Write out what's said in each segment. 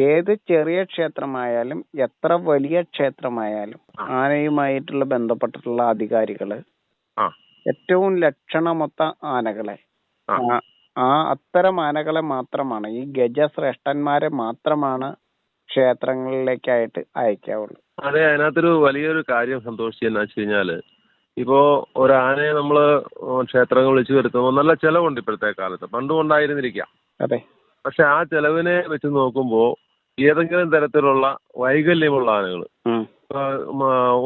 ഏത് ചെറിയ ക്ഷേത്രമായാലും എത്ര വലിയ ക്ഷേത്രമായാലും. ആനയുമായിട്ടുള്ള ബന്ധപ്പെട്ടിട്ടുള്ള അധികാരികൾ ഏറ്റവും ലക്ഷണമൊത്ത ആനകളെ. ആ. ആ- ആ അത്തരം ആനകളെ മാത്രമാണ് ഈ ഗജശ്രേഷ്ഠന്മാരെ മാത്രമാണ് ക്ഷേത്രങ്ങളിലേക്കായിട്ട് അയക്കാവുള്ളൂ. അതെ അതിനകത്തൊരു വലിയൊരു കാര്യം സന്തോഷിച്ച് എന്നാ വെച്ച് കഴിഞ്ഞാൽ ഇപ്പോ ഒരാനയെ നമ്മൾ ക്ഷേത്രങ്ങൾ വിളിച്ചു വരുത്തുമ്പോൾ നല്ല ചെലവുണ്ട് ഇപ്പോഴത്തെ കാലത്ത്. പണ്ടും ഉണ്ടായിരുന്നിരിക്കാം. അതെ. പക്ഷെ ആ ചെലവിനെ വെച്ച് നോക്കുമ്പോൾ ഏതെങ്കിലും തരത്തിലുള്ള വൈകല്യമുള്ള ആനകൾ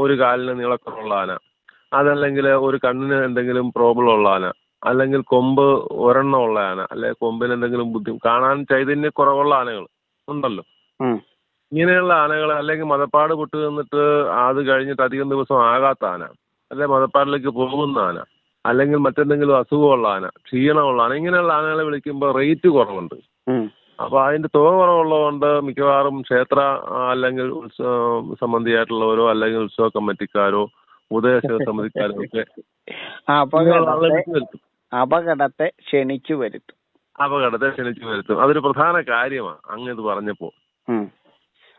ഒരു കാലിന് നീളക്കുറവുള്ള ആന അതല്ലെങ്കിൽ ഒരു കണ്ണിന് എന്തെങ്കിലും പ്രോബ്ലം ഉള്ള ആന അല്ലെങ്കിൽ കൊമ്പ് ഒരെണ്ണം ഉള്ള ആന അല്ലെ കൊമ്പിന് എന്തെങ്കിലും ബുദ്ധി കാണാൻ ചൈതന്യക്കുറവുള്ള ആനകൾ ഉണ്ടല്ലോ. ഇങ്ങനെയുള്ള ആനകൾ അല്ലെങ്കിൽ മതപ്പാട് പൊട്ടു നിന്നിട്ട് അത് കഴിഞ്ഞിട്ട് അധികം ദിവസം ആകാത്ത ആന അല്ലെ മതപ്പാടിലേക്ക് പോകുന്ന ആന അല്ലെങ്കിൽ മറ്റെന്തെങ്കിലും അസുഖമുള്ള ആന ക്ഷീണമുള്ള ആന ഇങ്ങനെയുള്ള ആനകളെ വിളിക്കുമ്പോൾ റേറ്റ് കുറവുണ്ട്. അപ്പൊ അതിന്റെ തുക കുറവുള്ളതുകൊണ്ട് മിക്കവാറും ക്ഷേത്ര അല്ലെങ്കിൽ ഉത്സവ സംബന്ധിയായിട്ടുള്ളവരോ അല്ലെങ്കിൽ ഉത്സവ കമ്മിറ്റിക്കാരോ ഉദയശിവ സമിതിക്കാരോ ഒക്കെ അപകടത്തെ ക്ഷണിച്ചു വരുത്തും. അപകടത്തെ ക്ഷണിച്ചു വരുത്തും. അതൊരു പ്രധാന കാര്യമാണ്. അങ്ങ് ഇത് പറഞ്ഞപ്പോ.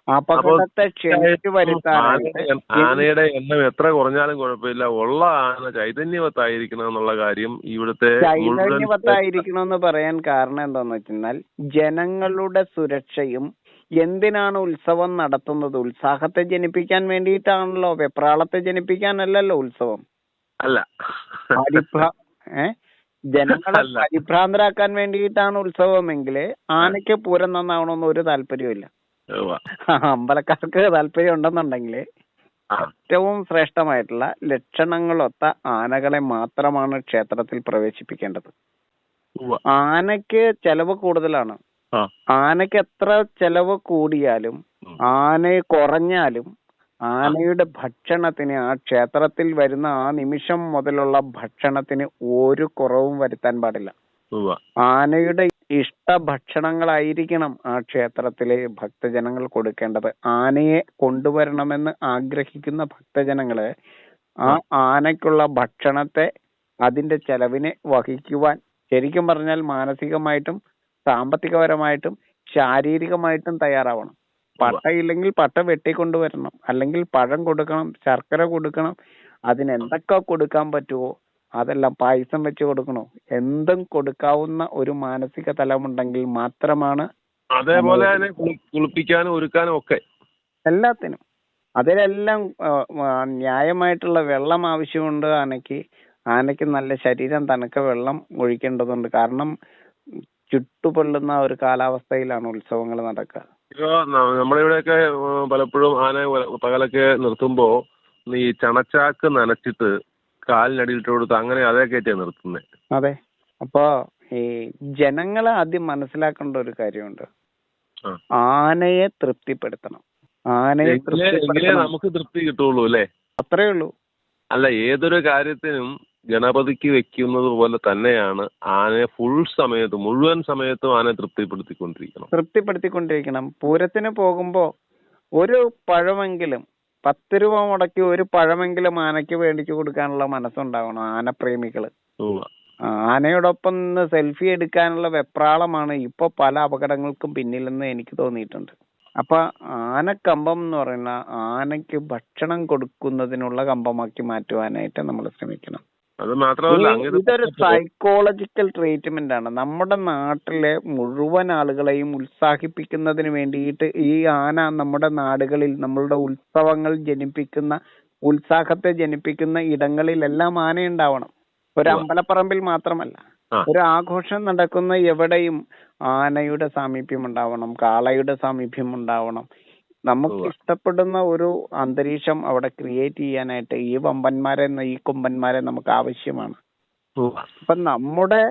അപകടത്തെ ക്ഷണിച്ചു വരുത്താനായിട്ട് ആനയുടെ- എണ്ണം എത്ര കുറഞ്ഞാലും കുഴപ്പമില്ല. ഉള്ള ആന ചൈതന്യവത്തായിരിക്കണം എന്നുള്ള കാര്യം ഇവിടുത്തെ ചൈതന്യവത്തായിരിക്കണം എന്ന് പറയാൻ കാരണം എന്താന്ന് വെച്ചാൽ ജനങ്ങളുടെ സുരക്ഷയും എന്തിനാണ് ഉത്സവം നടത്തുന്നത്? ഉത്സാഹത്തെ ജനിപ്പിക്കാൻ വേണ്ടിയിട്ടാണല്ലോ? വെപ്രാളത്തെ ജനിപ്പിക്കാനല്ലല്ലോ ഉത്സവം. അല്ല. പരിഭ്ര ഏ? ജനങ്ങളെ. പരിഭ്രാന്തരാക്കാൻ വേണ്ടിയിട്ടാണ് ഉത്സവമെങ്കിൽ ആനയ്ക്ക് പൂരം നന്നാവണമെന്ന് ഒരു താല്പര്യവും. അമ്പലക്കാർക്ക് താല്പര്യം ഉണ്ടെന്നുണ്ടെങ്കിൽ ഏറ്റവും ശ്രേഷ്ഠമായിട്ടുള്ള ലക്ഷണങ്ങളൊത്ത ആനകളെ മാത്രമാണ് ക്ഷേത്രത്തിൽ പ്രവേശിപ്പിക്കേണ്ടത്. ആനക്ക് ആനയ്ക്ക് ചെലവ് കൂടുതലാണ്. ആനക്ക് ആനയ്ക്ക് എത്ര ചെലവ് കൂടിയാലും. ആന കുറഞ്ഞാലും ആനയുടെ ഭക്ഷണത്തിന് ആ ക്ഷേത്രത്തിൽ വരുന്ന ആ നിമിഷം മുതലുള്ള ഭക്ഷണത്തിന് ഒരു കുറവും വരുത്താൻ പാടില്ല. ആനയുടെ ഇഷ്ട ഭക്ഷണങ്ങളായിരിക്കണം ആ ക്ഷേത്രത്തിലെ ഭക്തജനങ്ങൾ കൊടുക്കേണ്ടത്. ആനയെ കൊണ്ടുവരണമെന്ന് ആഗ്രഹിക്കുന്ന ഭക്തജനങ്ങൾ ആ ആനയ്ക്കുള്ള ഭക്ഷണത്തെ അതിന്റെ ചെലവിനെ വഹിക്കുവാൻ ശരിക്കും പറഞ്ഞാൽ മാനസികമായിട്ടും സാമ്പത്തികപരമായിട്ടും ശാരീരികമായിട്ടും തയ്യാറാവണം. പട്ടയില്ലെങ്കിൽ പട്ട വെട്ടിക്കൊണ്ടുവരണം. അല്ലെങ്കിൽ പഴം കൊടുക്കണം ശർക്കര കൊടുക്കണം. അതിന് എന്തൊക്കെ കൊടുക്കാൻ പറ്റുമോ അതെല്ലാം പായസം വെച്ച് കൊടുക്കണോ? എന്തും കൊടുക്കാവുന്ന ഒരു മാനസിക തലമുണ്ടെങ്കിൽ മാത്രമാണ് അതേപോലെ തന്നെ കുളിപ്പിക്കാനും ഒരുക്കാനും ഒക്കെ. എല്ലാത്തിനും. അതിലെല്ലാം ന്യായമായിട്ടുള്ള വെള്ളം ആവശ്യമുണ്ട് ആനയ്ക്ക്. ആനയ്ക്ക് നല്ല ശരീരം തണുക്ക വെള്ളം ഒഴിക്കേണ്ടതുണ്ട്. കാരണം ചുട്ടുപൊള്ളുന്ന ഒരു കാലാവസ്ഥയിലാണ് ഉത്സവങ്ങൾ നടക്കുക. ഇപ്പോ ന- നമ്മുടെ ഇവിടെയൊക്കെ ഏഹ്, പലപ്പോഴും ആന പകലൊക്കെ നിർത്തുമ്പോ ഈ ചണച്ചാക്ക് നനച്ചിട്ട് കാലിനടിയിലിട്ട് കൊടുത്ത് അങ്ങനെ അതേ കയറ്റിയാ നിർത്തുന്നത് അതെ. അപ്പോ ഈ ജനങ്ങളെ ആദ്യം മനസ്സിലാക്കേണ്ട ഒരു കാര്യമുണ്ട്. ആനയെ തൃപ്തിപ്പെടുത്തണം. ആനയെ നമുക്ക് തൃപ്തി കിട്ടുള്ളൂ അല്ലേ? അത്രേ ഉള്ളൂ. അല്ല ഏതൊരു കാര്യത്തിനും ഗണപതിക്ക് വെക്കുന്നത് പോലെ തന്നെയാണ് ആനയെ ഫുൾ സമയത്ത് മുഴുവൻ സമയത്തും ആനയെ തൃപ്തിപ്പെടുത്തിക്കൊണ്ടിരിക്കണം. തൃപ്തിപ്പെടുത്തിക്കൊണ്ടിരിക്കണം. പൂരത്തിന് പോകുമ്പോ ഒരു പഴമെങ്കിലും പത്ത് രൂപ മുടക്കി ഒരു പഴമെങ്കിലും ആനയ്ക്ക് മേടിച്ചു കൊടുക്കാനുള്ള മനസ്സുണ്ടാവണം ആനപ്രേമികൾ. ആനയോടൊപ്പം നിന്ന് സെൽഫി എടുക്കാനുള്ള വെപ്രാളമാണ് ഇപ്പൊ പല അപകടങ്ങൾക്കും പിന്നിലെന്ന് എനിക്ക് തോന്നിയിട്ടുണ്ട്. അപ്പൊ ആനക്കമ്പം എന്ന് പറയുന്ന ആനയ്ക്ക് ഭക്ഷണം കൊടുക്കുന്നതിനുള്ള കമ്പമാക്കി മാറ്റുവാനായിട്ട് നമ്മൾ ശ്രമിക്കണം. അത് മാത്രമല്ല ഇതൊരു സൈക്കോളജിക്കൽ ട്രീറ്റ്മെന്റ് ആണ്. നമ്മുടെ നാട്ടിലെ മുഴുവൻ ആളുകളെയും ഉത്സാഹിപ്പിക്കുന്നതിന് വേണ്ടിയിട്ട് ഈ ആന നമ്മുടെ നാടുകളിൽ നമ്മളുടെ ഉത്സവങ്ങൾ ജനിപ്പിക്കുന്ന ഉത്സാഹത്തെ ജനിപ്പിക്കുന്ന ഇടങ്ങളിലെല്ലാം ആന ഉണ്ടാവണം ഒരു അമ്പലപ്പറമ്പിൽ മാത്രമല്ല. ഒരു ആഘോഷം നടക്കുന്ന എവിടെയും ആനയുടെ സാമീപ്യം ഉണ്ടാവണം കാളയുടെ സാമീപ്യം ഉണ്ടാവണം നമുക്ക് ഇഷ്ടപ്പെടുന്ന ഒരു അന്തരീക്ഷം അവിടെ ക്രിയേറ്റ് ചെയ്യാനായിട്ട് ഈ വമ്പന്മാരെ ഈ കൊമ്പന്മാരെ നമുക്ക് ആവശ്യമാണ്. അപ്പൊ നമ്മുടെ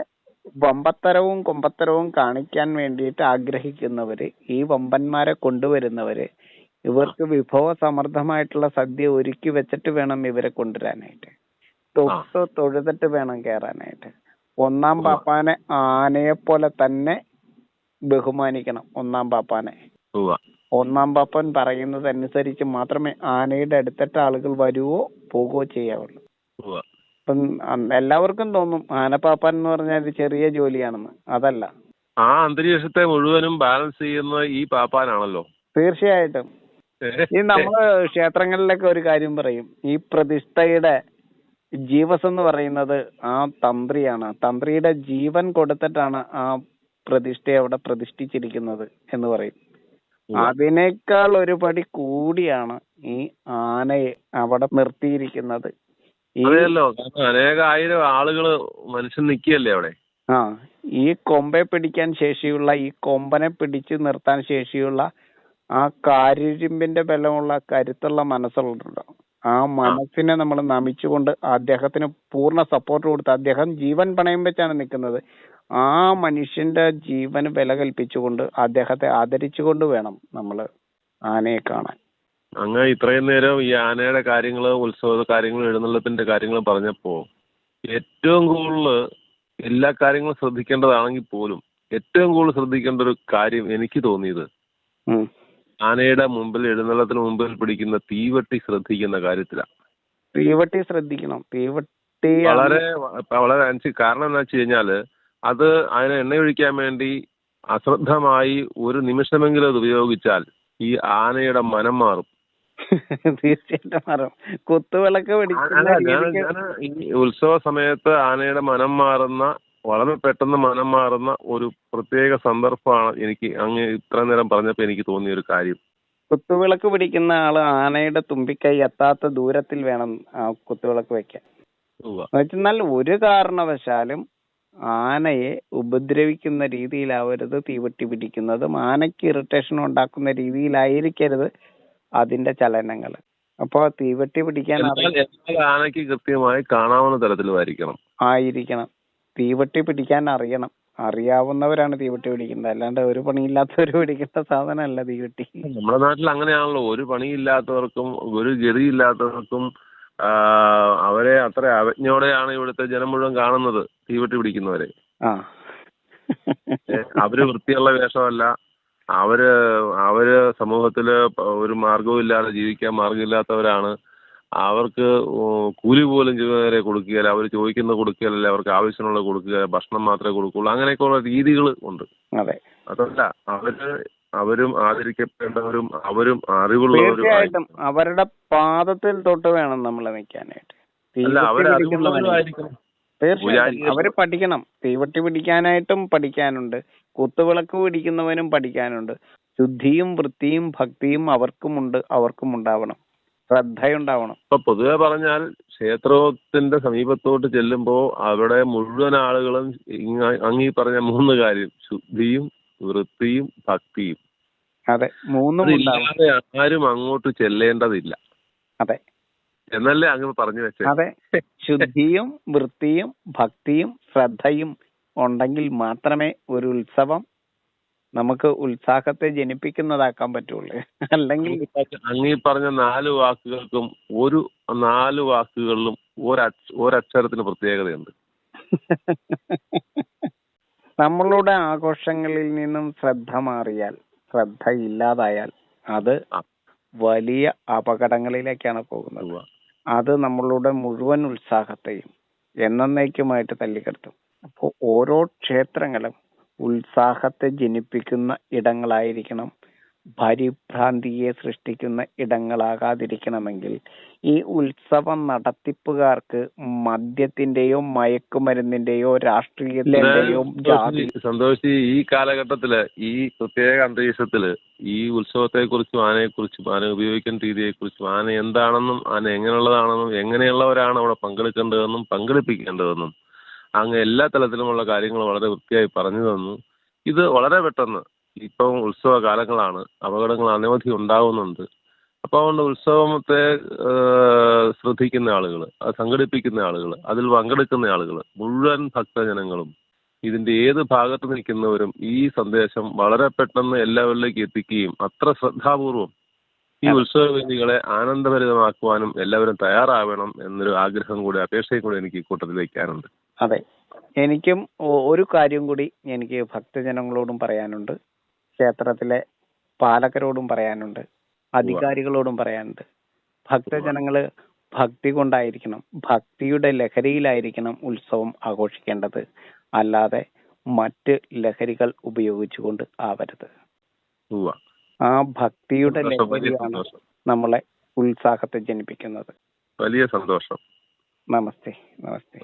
വമ്പത്തരവും കൊമ്പത്തരവും കാണിക്കാൻ വേണ്ടിയിട്ട് ആഗ്രഹിക്കുന്നവര് ഈ വമ്പന്മാരെ കൊണ്ടുവരുന്നവര് ഇവർക്ക് വിഭവ സമൃദ്ധമായിട്ടുള്ള സദ്യ ഒരുക്കി വെച്ചിട്ട് വേണം ഇവരെ കൊണ്ടുവരാനായിട്ട്. തൊട്ട് തൊഴുതിട്ട് വേണം കയറാനായിട്ട് ഒന്നാം പാപ്പാനെ ആനയെ പോലെ തന്നെ ബഹുമാനിക്കണം ഒന്നാം പാപ്പാനെ. ഒന്നാം പാപ്പൻ പറയുന്നത് അനുസരിച്ച് മാത്രമേ ആനയുടെ അടുത്തിട്ട് ആളുകൾ വരുവോ പോകുവോ ചെയ്യാവുള്ളൂ. അപ്പം എല്ലാവർക്കും തോന്നും ആനപ്പാപ്പൻ എന്ന് പറഞ്ഞാൽ ചെറിയ ജോലിയാണെന്ന്. അതല്ല. ആ അന്തരീക്ഷത്തെ മുഴുവനും ബാലൻസ് ചെയ്യുന്ന ഈ പാപ്പാനാണല്ലോ. തീർച്ചയായിട്ടും. ഈ നമ്മൾ ക്ഷേത്രങ്ങളിലൊക്കെ ഒരു കാര്യം പറയും. ഈ പ്രതിഷ്ഠയുടെ ജീവസ് എന്ന് പറയുന്നത് ആ തന്ത്രിയാണ്. തന്ത്രിയുടെ ജീവൻ കൊടുത്തിട്ടാണ് ആ പ്രതിഷ്ഠയെ അവിടെ പ്രതിഷ്ഠിച്ചിരിക്കുന്നത് എന്ന് പറയും. അതിനേക്കാൾ ഒരു പടി കൂടിയാണ് ഈ ആനയെ അവിടെ നിർത്തിയിരിക്കുന്നത്. ഈ അതെയല്ലോ കാരണം അനേക ആയിരം ആളുകൾ മനുഷ്യൻ നിക്കല്ലേ അവിടെ? ആ ഈ കൊമ്പെ പിടിക്കാൻ ശേഷിയുള്ള ഈ കൊമ്പനെ പിടിച്ചു നിർത്താൻ ശേഷിയുള്ള ആ കാരിരുമ്പിന്റെ ബലമുള്ള കരുത്തുള്ള മനസ്സുള്ളതുണ്ടോ ആ മനസ്സിനെ നമ്മൾ നമിച്ചുകൊണ്ട് അദ്ദേഹത്തിന് പൂർണ സപ്പോർട്ട് കൊടുത്ത് അദ്ദേഹം ജീവൻ പണയം വെച്ചാണ് നിൽക്കുന്നത്. ആ മനുഷ്യന്റെ ജീവന് വില കൽപ്പിച്ചുകൊണ്ട് അദ്ദേഹത്തെ ആദരിച്ചുകൊണ്ട് വേണം നമ്മൾ ആനയെ കാണാൻ. അങ്ങ് ഇത്രയും നേരം ഈ ആനയുടെ കാര്യങ്ങൾ ഉത്സവ കാര്യങ്ങൾ എഴുന്നള്ളത്തിന്റെ കാര്യങ്ങൾ പറഞ്ഞപ്പോ ഏറ്റവും കൂടുതൽ എല്ലാ കാര്യങ്ങളും ശ്രദ്ധിക്കേണ്ടതാണെങ്കിൽ പോലും ഏറ്റവും കൂടുതൽ ശ്രദ്ധിക്കേണ്ട ഒരു കാര്യം എനിക്ക് തോന്നിയത്. ആനയുടെ മുമ്പിൽ എഴുന്നള്ളത്തിന് മുമ്പിൽ പിടിക്കുന്ന തീവട്ടി ശ്രദ്ധിക്കുന്ന കാര്യത്തിലാണ് തീവട്ടി ശ്രദ്ധിക്കണം. തീവട്ടി വളരെ വളരെ കാരണം എന്താ വെച്ച് കഴിഞ്ഞാൽ അത് അതിനെ എണ്ണയൊഴിക്കാൻ വേണ്ടി അശ്രദ്ധമായി ഒരു നിമിഷമെങ്കിലും അത് ഉപയോഗിച്ചാൽ ഈ ആനയുടെ മനം മാറും. തീർച്ചയായിട്ടും മാറും. കുത്തുവിളക്ക് ഉത്സവ സമയത്ത് ആനയുടെ മനം മാറുന്ന വളരെ പെട്ടെന്ന് മനം മാറുന്ന ഒരു പ്രത്യേക സന്ദർഭമാണ് എനിക്ക് അങ്ങ് ഇത്ര നേരം പറഞ്ഞപ്പോ എനിക്ക് തോന്നിയ ഒരു കാര്യം. കുത്തുവിളക്ക് പിടിക്കുന്ന ആൾ ആനയുടെ തുമ്പിക്കൈ എത്താത്ത ദൂരത്തിൽ വേണം കുത്തുവിളക്ക് വെക്കാൻ. എന്നാൽ ഒരു കാരണവശാലും ആനയെ ഉപദ്രവിക്കുന്ന രീതിയിലാവരുത് തീവട്ടി പിടിക്കുന്നതും. ആനയ്ക്ക് ഇറിറ്റേഷൻ ഉണ്ടാക്കുന്ന രീതിയിലായിരിക്കരുത് അതിന്റെ ചലനങ്ങൾ. അപ്പൊ തീവട്ടി പിടിക്കാൻ ആനയ്ക്ക് കൃത്യമായി കാണാവുന്ന തരത്തിലുമായിരിക്കണം. ആയിരിക്കണം. തീവട്ടി പിടിക്കാൻ അറിയണം. അറിയാവുന്നവരാണ് തീവട്ടി പിടിക്കുന്നത്. അല്ലാണ്ട് ഒരു പണിയില്ലാത്തവർ പിടിക്കുന്ന സാധനമല്ല തീവട്ടി. നമ്മുടെ നാട്ടിൽ അങ്ങനെയാണല്ലോ. ഒരു പണിയില്ലാത്തവർക്കും ഒരു ഗതിയില്ലാത്തവർക്കും അവരെ അത്ര അവജ്ഞയോടെയാണ് ഇവിടുത്തെ ജനം മുഴുവൻ കാണുന്നത് തീവെട്ടി പിടിക്കുന്നവരെ. അവർ വൃത്തിയുള്ള വേഷമല്ല. അവർ അവർ സമൂഹത്തിൽ ഒരു മാർഗവും ഇല്ലാതെ ജീവിക്കാൻ മാർഗമില്ലാത്തവരാണ് അവർക്ക് കൂലി പോലും ചെയ്യുന്നവരെ കൊടുക്കുകയില്ല അവർ ചോദിക്കുന്ന കൊടുക്കുകയല്ല അവർക്ക് ആവശ്യമുള്ള കൊടുക്കുക ഭക്ഷണം മാത്രമേ കൊടുക്കുള്ളൂ അങ്ങനെയൊക്കെയുള്ള രീതികൾ ഉണ്ട്. അതെ. അതല്ല അവർ അവരും ആദരിക്കപ്പെടേണ്ടവരും അവരും അറിവുള്ളവരും തീർച്ചയായിട്ടും. അവരുടെ പാദത്തിൽ തൊട്ട് വേണം നമ്മൾ നിൽക്കാനായിട്ട് തീർച്ചയായിട്ടും. അവർ പഠിക്കണം. തീവട്ടി പിടിക്കാനായിട്ടും പഠിക്കാനുണ്ട്. കുത്തുവിളക്ക് പിടിക്കുന്നവനും പഠിക്കാനുണ്ട്. ശുദ്ധിയും വൃത്തിയും ഭക്തിയും അവർക്കുമുണ്ട് അവർക്കും ഉണ്ടാവണം ശ്രദ്ധയുണ്ടാവണം. ഇപ്പൊ പൊതുവെ പറഞ്ഞാൽ ക്ഷേത്രത്തിന്റെ സമീപത്തോട്ട് ചെല്ലുമ്പോ അവിടെ മുഴുവൻ ആളുകളും അങ്ങീ പറഞ്ഞ മൂന്ന് കാര്യം. ശുദ്ധിയും വൃത്തിയും ഭക്തിയും. അതെ മൂന്നും ഇല്ലാതെ ആരും അങ്ങോട്ട് ചെല്ലേണ്ടതില്ല. അതെ. എന്നല്ലേ അങ്ങ് പറഞ്ഞു വെച്ചത് അതെ ശുദ്ധിയും വൃത്തിയും ഭക്തിയും ശ്രദ്ധയും ഉണ്ടെങ്കിൽ മാത്രമേ ഒരു ഉത്സവം നമുക്ക് ഉത്സാഹത്തെ ജനിപ്പിക്കുന്നതാക്കാൻ പറ്റുള്ളൂ. അല്ലെങ്കിൽ അങ്ങീ പറഞ്ഞ നാല് വാക്കുകൾക്കും ഒരു നാല് വാക്കുകളിലും ഒരക്ഷ- ഒരക്ഷരത്തിന് പ്രത്യേകതയുണ്ട്. നമ്മളുടെ ആഘോഷങ്ങളിൽ നിന്നും ശ്രദ്ധ മാറിയാൽ ശ്രദ്ധ ഇല്ലാതായാൽ അത് വലിയ അപകടങ്ങളിലേക്കാണ് പോകുന്നത്. അത് നമ്മളുടെ മുഴുവൻ ഉത്സാഹത്തെയും എന്നേക്കുമായിട്ട് തല്ലിക്കെടുത്തും. അപ്പോൾ ഓരോ ക്ഷേത്രങ്ങളും ഉത്സാഹത്തെ ജനിപ്പിക്കുന്ന ഇടങ്ങളായിരിക്കണം പരിഭ്രാന്തിയെ സൃഷ്ടിക്കുന്ന ഇടങ്ങളാകാതിരിക്കണമെങ്കിൽ ഈ ഉത്സവം നടത്തിപ്പുകാർക്ക് മദ്യത്തിന്റെയോ മയക്കുമരുന്നിന്റെയോ രാഷ്ട്രീയത്തിന്റെയോ ജാതി സന്തോഷി- ഈ കാലഘട്ടത്തിൽ ഈ പ്രത്യേക അന്തരീക്ഷത്തിൽ ഈ ഉത്സവത്തെ കുറിച്ചും ആനയെ കുറിച്ചും ആന ഉപയോഗിക്കുന്ന രീതിയെ കുറിച്ചും ആന എന്താണെന്നും ആന എങ്ങനെയുള്ളതാണെന്നും എങ്ങനെയുള്ളവരാണ് അവിടെ പങ്കെടുക്കേണ്ടതെന്നും പങ്കെടുപ്പിക്കേണ്ടതെന്നും അങ്ങ് എല്ലാ തലത്തിലുമുള്ള കാര്യങ്ങൾ വളരെ വൃത്തിയായി പറഞ്ഞു തന്നു. ഇത് വളരെ പെട്ടെന്ന് ഇപ്പം ഉത്സവ കാലങ്ങളാണ്. അപകടങ്ങൾ അനവധി ഉണ്ടാകുന്നുണ്ട് അപ്പൊ അതുകൊണ്ട് ഉത്സവത്തെ ശ്രദ്ധിക്കുന്ന ആളുകൾ അത് സംഘടിപ്പിക്കുന്ന ആളുകൾ അതിൽ പങ്കെടുക്കുന്ന ആളുകൾ മുഴുവൻ ഭക്തജനങ്ങളും ഇതിന്റെ ഏത് ഭാഗത്ത് നിൽക്കുന്നവരും ഈ സന്ദേശം വളരെ പെട്ടെന്ന് എല്ലാവരിലേക്ക് എത്തിക്കുകയും അത്ര ശ്രദ്ധാപൂർവം ഈ ഉത്സവ വേദികളെ ആനന്ദഭരിതമാക്കുവാനും എല്ലാവരും തയ്യാറാവണം എന്നൊരു ആഗ്രഹം കൂടി അപേക്ഷയും കൂടി എനിക്ക് ഈ കൂട്ടത്തിൽ വയ്ക്കാനുണ്ട്. അതെ. എനിക്കും ഒരു കാര്യം കൂടി എനിക്ക് ഭക്തജനങ്ങളോടും പറയാനുണ്ട്. ക്ഷേത്രത്തിലെ പാലകരോടും പറയാനുണ്ട് അധികാരികളോടും പറയാനുണ്ട്. ഭക്തജനങ്ങൾ ഭക്തി കൊണ്ടായിരിക്കണം ഭക്തിയുടെ ലഹരിയിലായിരിക്കണം ഉത്സവം ആഘോഷിക്കേണ്ടത്. അല്ലാതെ മറ്റ് ലഹരികൾ ഉപയോഗിച്ചുകൊണ്ട് ആവരുത്. ആ ഭക്തിയുടെ ലഹരിയാണ് നമ്മളെ ഉത്സാഹത്തെ ജനിപ്പിക്കുന്നത്. വലിയ സന്തോഷം. നമസ്തേ നമസ്തേ.